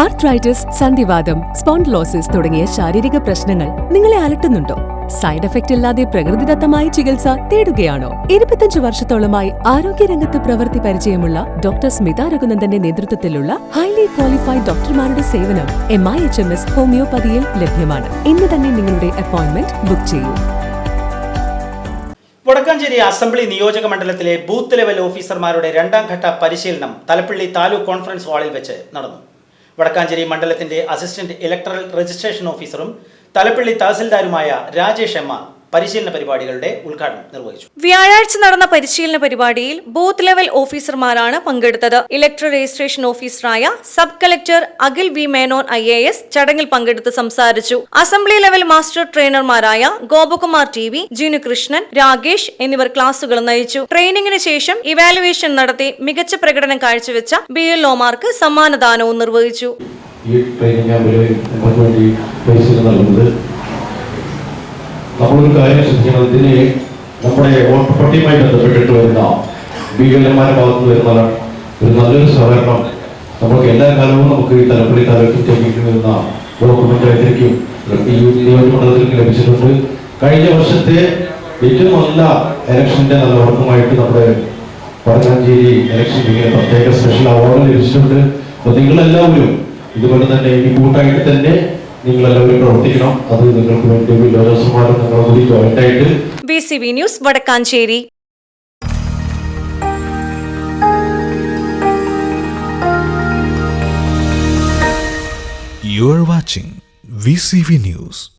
Arthritis സന്ധിവാദം spondylosis തുടങ്ങിയ ശാരീരിക പ്രശ്നങ്ങൾ നിങ്ങളെ അലട്ടുന്നുണ്ടോ? സൈഡ് എഫക്റ്റ് ഇല്ലാതെ പ്രകൃതിദത്തമായ ചികിത്സ തേടുകയാണോ? ഇരുപത്തഞ്ച് വർഷത്തോളമായി ആരോഗ്യരംഗത്ത് പ്രവൃത്തി പരിചയമുള്ള ഡോക്ടർ സ്മിത രഘുനന്ദന്റെ നേതൃത്വത്തിലുള്ള ഹൈലി ക്വാളിഫൈഡ് ഡോക്ടർമാരുടെ സേവനം M I H M S ഹോമിയോപ്പതിയിൽ ലഭ്യമാണ്. ഇന്ന് തന്നെ നിങ്ങളുടെ അപ്പോയിന്റ്മെന്റ് ബുക്ക് ചെയ്യൂ. വടക്കാഞ്ചേരി അസംബ്ലി നിയോജക മണ്ഡലത്തിലെ ബൂത്ത് ലെവൽ ഓഫീസർമാരുടെ രണ്ടാം ഘട്ട പരിശീലനം തലപ്പള്ളി താലൂക്ക് കോൺഫറൻസ് ഹാളിൽ വെച്ച് നടന്നു. വടക്കാഞ്ചേരി മണ്ഡലത്തിന്റെ അസിസ്റ്റന്റ് ഇലക്ട്രൽ രജിസ്ട്രേഷൻ ഓഫീസറും തലപ്പള്ളി തഹസിൽദാരുമായ രാജേഷ് എം ആർ. പരിശീലന പരിപാടികളുടെ ഉദ്ഘാടനം നിർവഹിച്ചു. വ്യാഴാഴ്ച നടന്ന പരിശീലന പരിപാടിയിൽ ബൂത്ത് ലെവൽ ഓഫീസർമാരാണ് പങ്കെടുത്തത്. ഇലക്ട്രൽ രജിസ്ട്രേഷൻ ഓഫീസറായ sub collector Akhil V Menon I A S ചടങ്ങിൽ പങ്കെടുത്ത് സംസാരിച്ചു. അസംബ്ലി ലെവൽ മാസ്റ്റർ ട്രെയിനർമാരായ ഗോപകുമാർ ടി വി ജിനു കൃഷ്ണൻ രാകേഷ് എന്നിവർ ക്ലാസുകൾ നയിച്ചു. ട്രെയിനിങ്ങിന് ശേഷം ഇവാലുവേഷൻ നടത്തി മികച്ച പ്രകടനം കാഴ്ചവെച്ച ബി എൽ ഒമാർക്ക് സമ്മാനദാനവും നിർവഹിച്ചു. ഈ ട്രെയിനിങ് അവർ നമുക്ക് വേണ്ടി പരിശീലനം നൽകുന്നത് നമ്മളൊരു കാര്യം ശ്രദ്ധിക്കണം. ഇതിന് നമ്മുടെ വോട്ടപ്പട്ടിയുമായി ബന്ധപ്പെട്ടിട്ട് വരുന്ന ഭീകരന്മാരുടെ ഭാഗത്ത് വരുന്ന ഒരു നല്ലൊരു സഹകരണം നമുക്ക് എല്ലാ കാലവും നമുക്ക് ഈ തലപ്പള്ളി താലൂക്കിലേക്ക് വരുന്ന ബ്ലോക്ക് പഞ്ചായത്തിലേക്കും നിയോജകമണ്ഡലത്തിലേക്ക് ലഭിച്ചിട്ടുണ്ട്. കഴിഞ്ഞ വർഷത്തെ ഏറ്റവും നല്ല എലക്ഷന്റെ നല്ല ഉറക്കമായിട്ട് നമ്മുടെ വടക്കാഞ്ചേരി ഇലക്ഷൻ പ്രത്യേക സ്പെഷ്യൽ അവാർഡ് ലഭിച്ചിട്ടുണ്ട്. അപ്പൊ നിങ്ങളെല്ലാവരും ഇതുപോലെ തന്നെ ഈ കൂട്ടായിട്ട് തന്നെ നിങ്ങളെല്ലാവരും പ്രവർത്തിക്കണം അത് നിങ്ങൾക്ക് വേണ്ടി വില്ലോജോസന്മാരും നിങ്ങളെ ജോയിന്റ് ആയിട്ട് B C B news Vadakkanchery. You are watching VCV News.